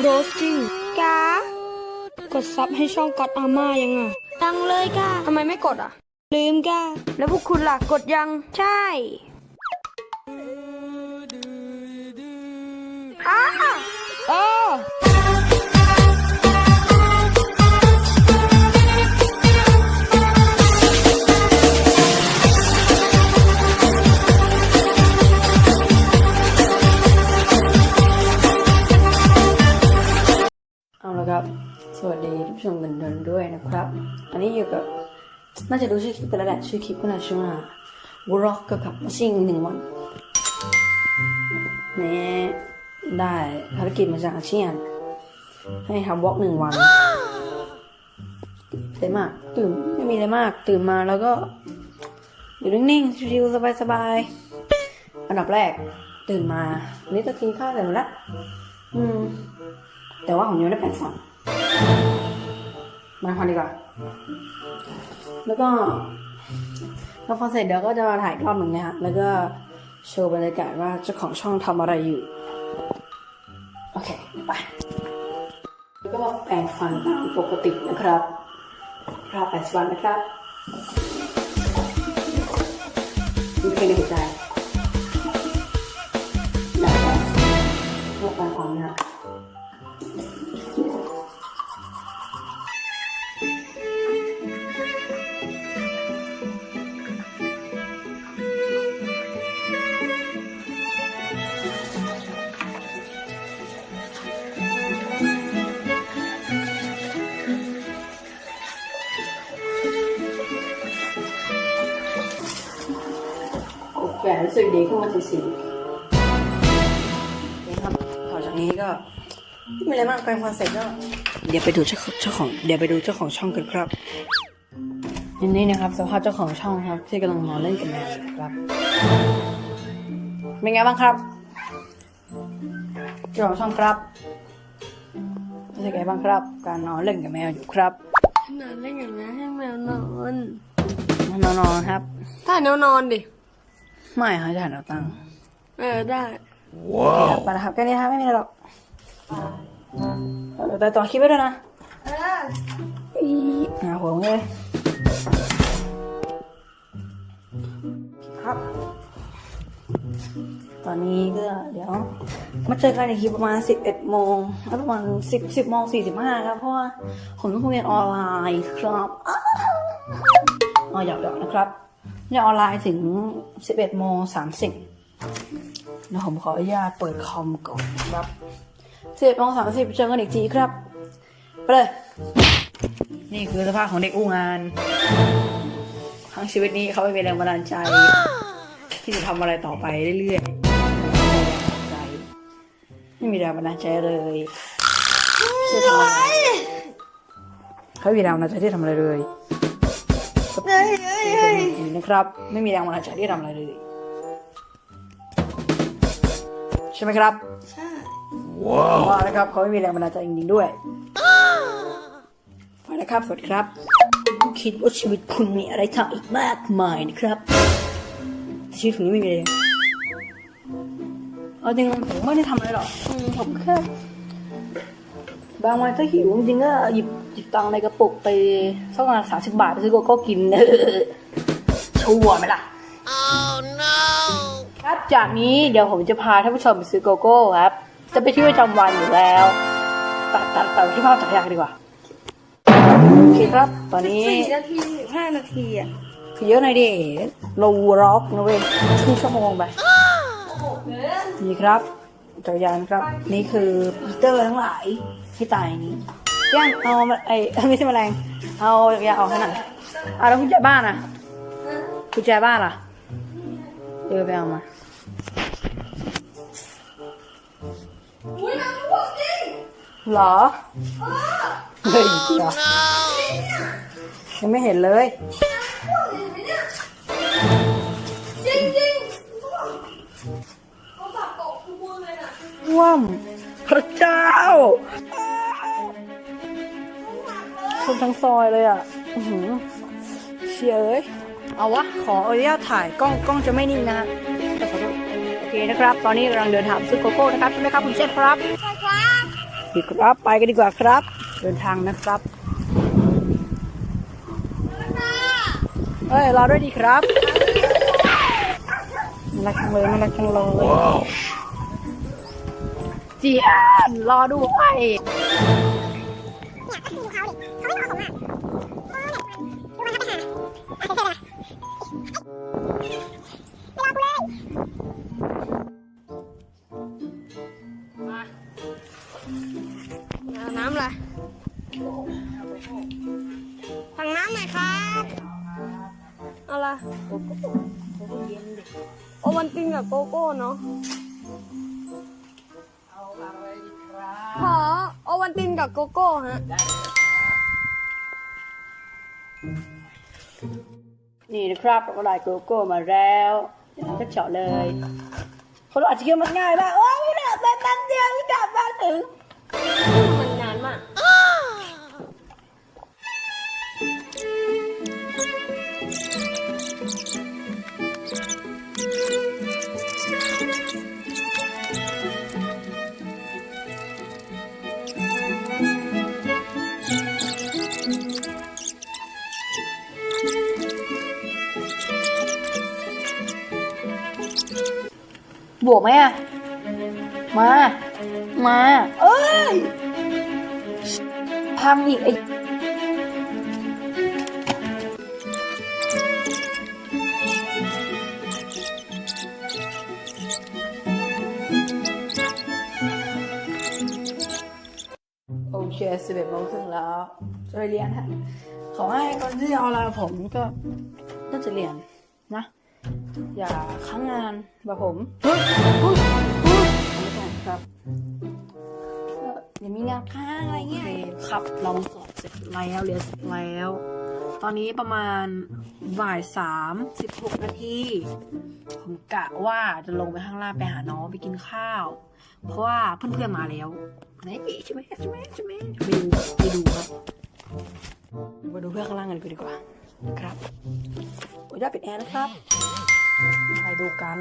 โรสกิ้งกากดซับให้ช่องกัดอาม่ายังอะตังเลยกาทำไมไม่กดอะ ลืมกาแล้วพวกคุณล่ะกดยังใช่อ้าเออ สวัสดีทุกผู้ชมกันด้วยด้วยนะครับ อันนี้อยู่กับ น่าจะดูชื่อคลิปกันแล้วแหละชื่อคลิปก็น่าชื่อว่าวอล์กกับชิงหนึ่งวันนี่ได้ภารกิจมาจากอาเชียน ให้ทำวอล์กหนึ่งวันเลยมากตื่นไม่มีอะไรมาก ตื่นมาแล้วก็อยู่นิ่งๆชิวๆสบายๆอันดับแรก ตื่นมาวันนี้ก็กินข้าวเสร็จแล้วอืมแต่ว่าผมยังไม่ได้แปรงฟัน มาฟันดีกว่า แล้วก็พอฟันเสร็จเดี๋ยวก็จะมาถ่ายรอบหนึ่งนะฮะแล้วก็โชว์บรรยากาศว่าเจ้าของช่องทำอะไรอยู่ โอเค ไป แล้วก็มาแปรงฟันตามปกตินะครับรอบแปรงฟันนะครับ สึกดีขึ้นมาทีสี่นี่ครับต่อจากนี้ก็ไม่มีอะไรมากไปฟันเสร็จก็ เดี๋ยวไปดูเจ้าของเจ้าของ เดี๋ยวไปดูเจ้าของช่องกันครับอันนี้นะครับสภาพเจ้าของช่องครับ ที่กำลังนอนเล่นกับแมวอยู่ครับเป็นไงบ้างครับเจ้าของช่องครับรู้สึกไงบ้างครับ การนอนเล่นกับแมวอยู่ครับนอนเล่นอย่างนี้ให้แมวนอน นอนนอนครับ ถ้าแนวนอนดิ ไม่ครับจะหันเอาตังค์เออได้ครับไปนะครับแค่นี้ครับไม่มีอะไรหรอกเดี๋ยวแต่ต่อคลิปไว้ด้วยนะเอออีหาหัวมึงเลยครับ ตอนนี้ก็เดี๋ยว มาเจอกันอีกทีประมาณสิบเอ็ดโมงแล้วประมาณสิบสิบโมงสี่สิบห้าครับเพราะว่าผมต้องเรียนออนไลน์ครับอ้าวอ๋อหยอกๆนะครับ เรียนออนไลน์ถึงสิบเอ็ดโมงสามสิบเดี๋ยวผมขออนุญาตเปิดคอมก่อนนะครับสิบเอ็ดโมงสามสิบเจอกันอีกทีครับ ไปเลย นี่คือสภาพของเด็กอู้งาน ทั้งชีวิตนี้เขาไม่มีแรงบันดาลใจ ที่จะทำอะไรต่อไปเรื่อยๆไม่มีแรงบันดาลใจเลยที่จะทำอะไรเขาไม่มีแรงบันดาลใจที่จะทำอะไรเลย นะครับ ไม่มีแรงบันดาลใจที่จะทำอะไรเลย ใช่ไหมครับ ใช่ว่านะครับเขาไม่มีแรงบันดาลใจจริงๆด้วยไปนะครับ สวัสดีครับคิดว่าชีวิตคุณมีอะไรทำอีกมากมายนะครับแต่ชีวิตผมนี่ไม่มีเลยเอาจริงผมไม่ได้ทำอะไรหรอกอืมผมแค่บางวันถ้าหิวจริงๆก็หยิบ หยิบตังค์ในกระปุกไปสักประมาณสามสิบบาทไปซื้อโกโก้กินเออชัวร์ไหมล่ะครับจากนี้เดี๋ยวผมจะพาท่านผู้ชมไปซื้อโกโก้ครับ จะไปที่ประจำวันอยู่แล้ว ตัดตัดตัดที่ภาพจักรยานดีกว่าโอเคครับ ตอนนี้สี่นาทีสิบห้านาทีอะคือเยอะหน่อยดิเราร็อกนะเว้ยครึ่งชั่วโมงไปนี่ครับจักรยานครับ นี่คือปีเตอร์ทั้งหลายที่ตายในนี้ ย่างเอาไอ้ไม่ใช่แมลงเอาจักรยานออกให้หน่อยอะแล้วกุญแจบ้านอะกุญแจบ้านล่ะเออไปเอามาหรอเฮ้ยจริงเหรอยังไม่เห็นเลยจริงจริงเขาสับตกทุกคนเลยน่ะว่มพระเจ้า คนทั้งซอยเลยอะอื้อหือเชียเอ้ยเอาวะ ขออนุญาตถ่ายกล้องกล้องจะไม่นิ่งนะฮะแต่ขอโทษโอเคนะครับ ตอนนี้กำลังเดินทางซื้อโกโก้นะครับใช่ไหมครับคุณเชฟครับใช่ครับโอเคเคครับไปกันดีกว่าครับ เดินทางนะครับเอ้ยรอด้วยดีครับน่ารักจังเลยน่ารักจังเลยจีแอนรอด้วยเอา น้ำอะไรถังน้ำหน่อยครับเอาละโอวันตินกับโกโก้เนาะขอโอวันตินกับโกโก้ฮะ นี่นะครับเราก็ได้โกโก้มาแล้วก็เฉาะเลยคนอาจจะคิดว่ามันง่ายมากโอ้ยไม่ได้แบบแป๊บเดียวไม่กลับมาถึง บวกไหมอะมา มา เอ้ย พังอีกไอ้โอเคสิบเอ็ดโมงครึ่งแล้วจะไปเรียนฮะ ขอให้คนที่เอาอะไรผมก็น่าจะเรียนนะ อย่าค้างงานแบบผมเฮ้ยครับอย่ามีงานค้างอะไรเงี้ยครับ เราสอบเสร็จแล้วเรียนเสร็จแล้ว ตอนนี้ประมาณบ่ายสามสิบหกนาทีผมกะว่าจะลงไปข้างล่างไปหาน้องไปกินข้าว เพราะว่าเพื่อนๆมาแล้วไหนใช่ไหมใช่ไหมใช่ไหมไปดูไปดูครับ ไปดูเพื่อนข้างล่างกันดีกว่าครับโอ้ยได้ปิดแอร์นะครับ ไปดูกัน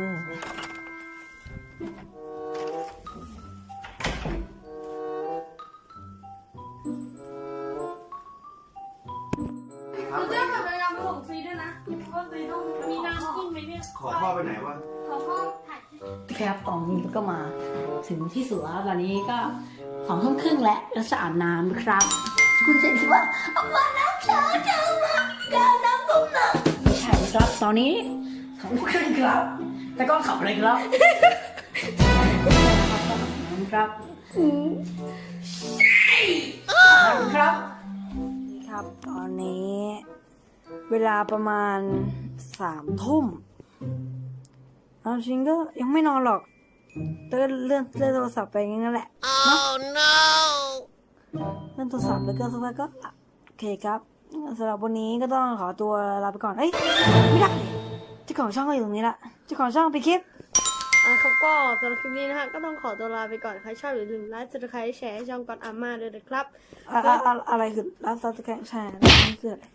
เราจะกลับไปยามไปส่งซีด้วยนะเพราะซีต้องมีน้ำกินไหมเนี่ยขอพ่อไปไหนวะ ขอพ่อถ่ายคลิปครับตอนนี้ก็มา ถึงที่สวนแล้วตอนนี้ก็สองทุ่มครึ่งแล้วแล้วจะอาบน้ำครับ คุณจะคิดว่าเอามาน้ำช้าจังมาการน้ำต้มน้ำไม่ใช่นะครับ ตอนนี้สองทุ่มครึ่งครับ แต่ก็ขับเลยครับครับครับนี่ครับ ตอนนี้ เวลาประมาณสามทุ่มเอาจริงก็ยังไม่นอนหรอกแต่ก็เลื่อนเลื่อนโทรศัพท์ไปงั้นแหละ oh no เลื่อนโทรศัพท์แล้วก็สักพักก็อะโอเคครับสำหรับวันนี้ก็ต้องขอตัวลาไปก่อน เอ้ยไม่ได้เจ้าของช่องก็อยู่ตรงนี้ละเจ้าของช่องไปดคลิปอะครับก็สำหรับคลิปนี้นะฮะก็ต้องขอตัวลาไปก่อนใครชอบอย่าลืมไลค์จะใครแชร์ให้ช่องก่อนอาม่าด้วยนะครับอะอะอะอะไรคือรับซับสแกนแชร์นี่คืออะไร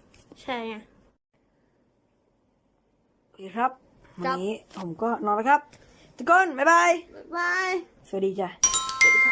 แชร์ไงโอเคครับครัวันบนี้ผมก็นอนแล้วครับทุกคนบ๊ายบายบ๊ายบายสวัสดีจ้ะสวัสดีค่ะ